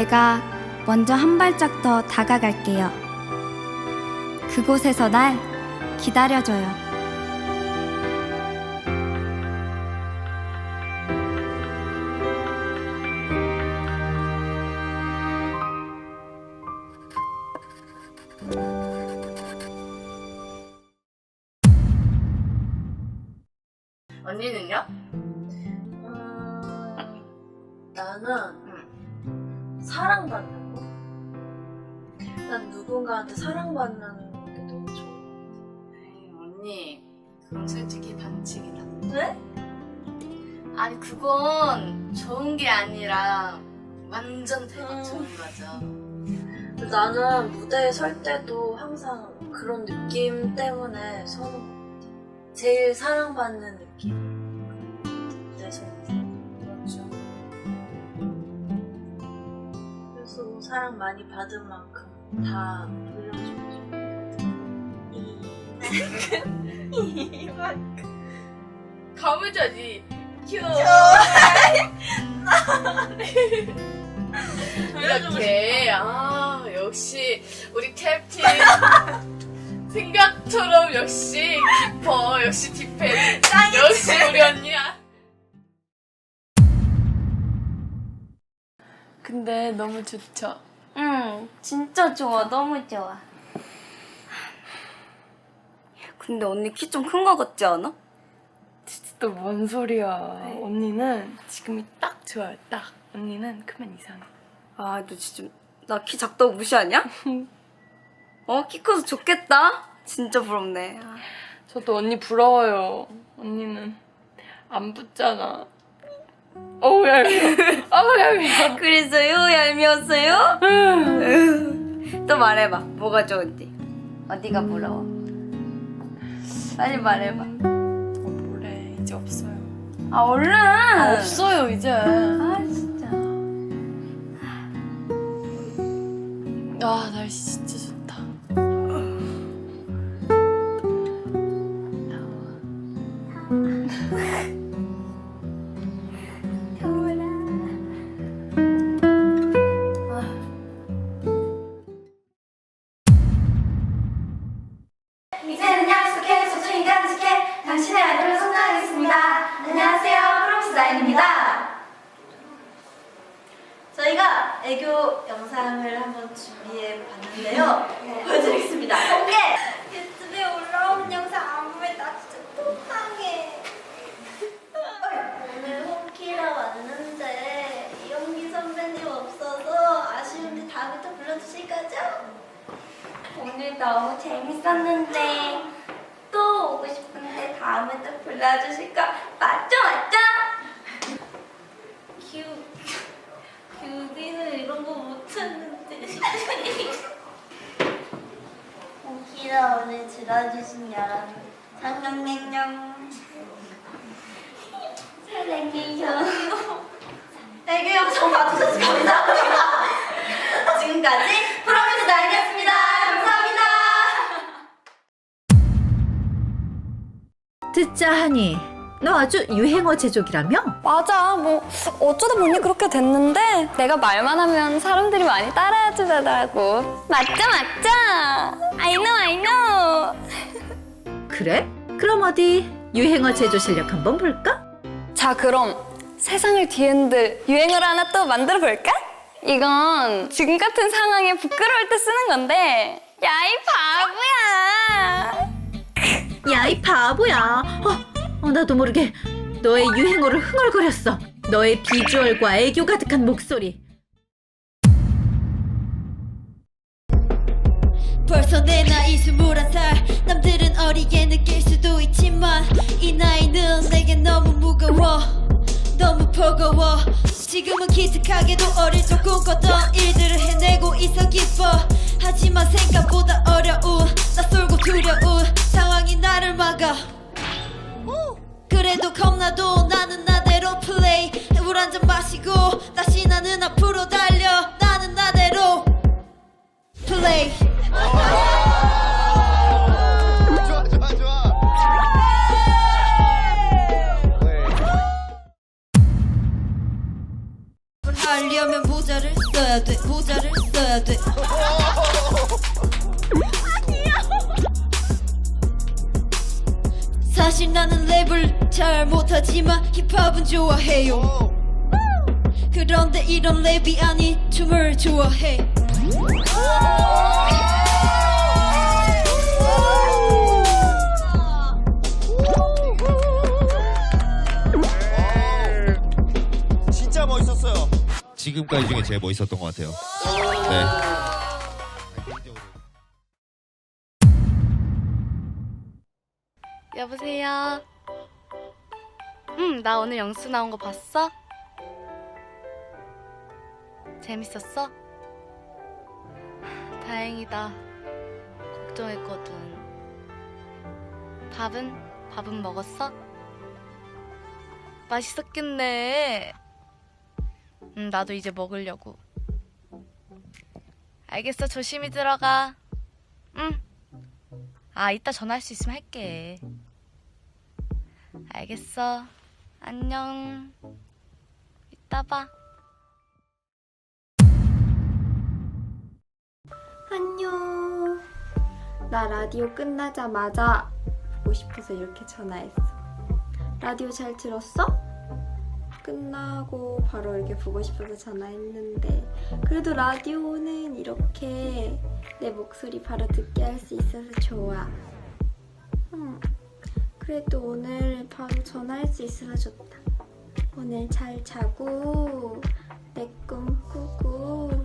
내가 먼저 한 발짝 더 다가갈게요. 그곳에서 날 기다려줘요. 언니는요? 음, 나는 사랑받는 거. 난 누군가한테 사랑받는 게 너무 좋아. 에이, 언니 그건 솔직히 반칙이다 왜? 아니 그건 좋은 게 아니라 완전 대박 음. 좋은 거죠 나는 무대에 설 때도 항상 그런 느낌 때문에 서는 것 같아. 제일 사랑받는 느낌. 사랑 많이 받은 만큼 다 돌려주고 싶어. 이만큼. 가무자지 큐 이렇게 아 역시 우리 캡틴 생각처럼 역시 깊어 역시 딥해 역시 우리 언니야 근데 너무 좋죠. 응, 진짜 좋아. 너무 좋아. 근데 언니 키 좀 큰 거 같지 않아? 진짜 또 뭔 소리야. 언니는 지금이 딱 좋아요. 딱. 언니는 크면 이상해. 아, 너 진짜 나 키 작다고 무시하냐? 어, 키 커서 좋겠다. 진짜 부럽네. 아, 저도 언니 부러워요. 언니는 안 붙잖아. 어우 얄미워. 어우 얄미워. 그래서요, 얄미웠어요? 또 말해봐. 뭐가 좋은지. 어디가 부러워? 빨리 말해봐. 어, 뭐래. 이제 없어요. 아, 얼른. 아, 없어요 이제. 아, 진짜. 아 날씨 진짜 좋다. 이제는 약속해 소중히 간직해 당신의 아이돌을 성장하겠습니다. 안녕하세요, 프롬스 나인입니다. 저희가 애교 영상을 한번 준비해 봤는데요. 보여드리겠습니다. 공개! 유튜브에 올라오는 영상 안 보면 나 진짜 똥망해. 오늘 홈키라 왔는데 이용기 선배님 없어서 아쉬운데 다음에 또 불러주실 거죠? 오늘 너무 재밌었는데 또 오고 싶은데 다음에 또 불러주실까? 맞죠, 맞죠? 큐, 큐비는 이런 거 못했는데. 홈키라 오늘 들어주신 여러분 상냥냉냥 사랑해요. 애교 영상 봐주셔서 감사합니다. 지금까지 듣자 하니 너 아주 유행어 제조기라며? 맞아. 뭐 어쩌다 보니 그렇게 됐는데 내가 말만 하면 사람들이 많이 따라해 주더라고. 맞죠, 맞죠? I know, I know. 그래? 그럼 어디 유행어 제조 실력 한번 볼까? 자, 그럼 세상을 뒤흔들 유행어를 하나 또 만들어 볼까? 이건 지금 같은 상황에 부끄러울 때 쓰는 건데. 야, 이 바보야. 야 이 바보야. 어, 어, 나도 모르게 너의 유행어를 흥얼거렸어. 너의 비주얼과 애교 가득한 목소리. 벌써 내 나이 스물한 살. 남들은 어리게 느낄 수도 있지만 이 나이는 내게 너무 무거워. 너무 버거워. 지금은 기특하게도 어릴 적 꿈꿨던 일들을 해내고 있어 기뻐. 하지만 생각보다 그래도 겁나도 나는 나대로 플레이 물 한 잔 마시고 다시 나는 앞으로 달려. 나는 나대로 플레이 잘 못하지만 힙합은 좋아해요 그런데 이런 랩이 아닌 춤을 좋아해 진짜 멋있었어요. 지금까지 중에 제일 멋있었던 것 같아요. 네. 여보세요. 응, 나 오늘 영수 나온 거 봤어? 재밌었어? 다행이다. 걱정했거든. 밥은? 밥은 먹었어? 맛있었겠네. 응, 나도 이제 먹으려고. 알겠어, 조심히 들어가. 응. 아, 이따 전화할 수 있으면 할게. 알겠어. 안녕. 이따 봐. 안녕. 나 라디오 끝나자마자 보고 싶어서 이렇게 전화했어. 라디오 잘 들었어? 끝나고 바로 이렇게 보고 싶어서 전화했는데 그래도 라디오는 이렇게 내 목소리 바로 듣게 할 수 있어서 좋아. 음, 그래도 오늘 바로 전화할 수 있어서 좋다. 오늘 잘 자고 내 꿈 꾸고